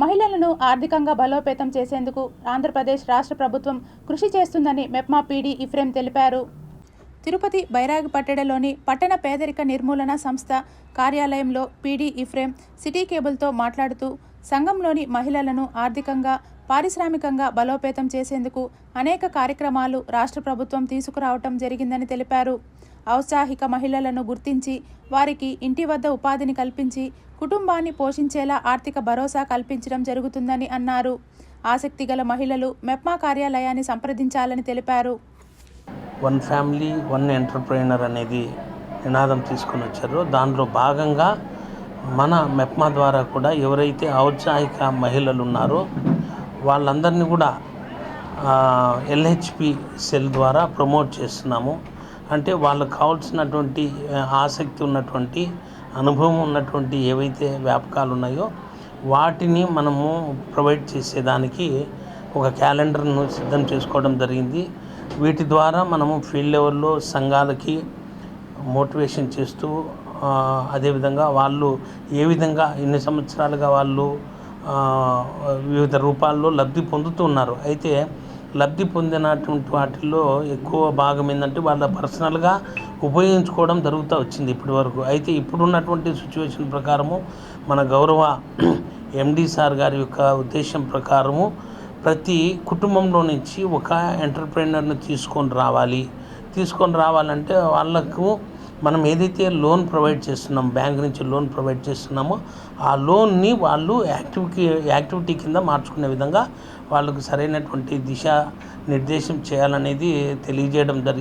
మహిళలను ఆర్థికంగా బలోపేతం చేసేందుకు ఆంధ్రప్రదేశ్ రాష్ట్ర ప్రభుత్వం కృషి చేస్తుందని మెప్మా పీడీ ఇఫ్రేమ్ తెలిపారు. తిరుపతి బైరాగిపట్టెడలోని పట్టణ పేదరిక నిర్మూలన సంస్థ కార్యాలయంలో పీడీ ఇఫ్రేమ్ సిటీ కేబుల్తో మాట్లాడుతూ సంఘంలోని మహిళలను ఆర్థికంగా పారిశ్రామికంగా బలోపేతం చేసేందుకు అనేక కార్యక్రమాలు రాష్ట్ర ప్రభుత్వం తీసుకురావటం జరిగిందని తెలిపారు. ఔత్సాహిక మహిళలను గుర్తించి వారికి ఇంటి వద్ద ఉపాధిని కల్పించి కుటుంబాన్ని పోషించేలా ఆర్థిక భరోసా కల్పించడం జరుగుతుందని అన్నారు. ఆసక్తి గల మహిళలు మెప్మా కార్యాలయాన్ని సంప్రదించాలని తెలిపారు. వన్ ఫ్యామిలీ వన్ ఎంటర్ప్రైనర్ అనేది నినాదం తీసుకుని వచ్చారు. దానిలో భాగంగా మన మెప్మా ద్వారా కూడా ఎవరైతే ఔత్సాహిక మహిళలు ఉన్నారో వాళ్ళందరినీ కూడా ఎల్హెచ్పి సెల్ ద్వారా ప్రమోట్ చేస్తున్నాము. అంటే వాళ్ళకు కావాల్సినటువంటి ఆసక్తి ఉన్నటువంటి అనుభవం ఉన్నటువంటి ఏవైతే వ్యాపకాలు ఉన్నాయో వాటిని మనము ప్రొవైడ్ చేసేదానికి ఒక క్యాలెండర్ను సిద్ధం చేసుకోవడం జరిగింది. వీటి ద్వారా మనము ఫీల్డ్ లెవెల్లో సంఘాలకి మోటివేషన్ చేస్తూ అదేవిధంగా వాళ్ళు ఏ విధంగా ఎన్ని సంవత్సరాలుగా వాళ్ళు వివిధ రూపాల్లో లబ్ధి పొందుతున్నారు అయితే లబ్ధి పొందినటువంటి వాటిల్లో ఎక్కువ భాగం ఏంటంటే వాళ్ళ పర్సనల్గా ఉపయోగించుకోవడం జరుగుతూ వచ్చింది ఇప్పటి వరకు అయితే ఇప్పుడున్నటువంటి సిచ్యువేషన్ ప్రకారము మన గౌరవ ఎండి సార్ గారి యొక్క ఉద్దేశం ప్రకారము ప్రతి కుటుంబంలో నుంచి ఒక ఎంటర్ప్రైనర్ని తీసుకొని రావాలి. తీసుకొని రావాలంటే వాళ్ళకు మనం ఏదైతే లోన్ ప్రొవైడ్ చేస్తున్నాం బ్యాంక్ నుంచి లోన్ ప్రొవైడ్ చేస్తున్నామో ఆ లోన్ని వాళ్ళు యాక్టివిటీ యాక్టివిటీ కింద మార్చుకునే విధంగా వాళ్ళకు సరైనటువంటి దిశ నిర్దేశం చేయాలనేది తెలియజేయడం జరిగింది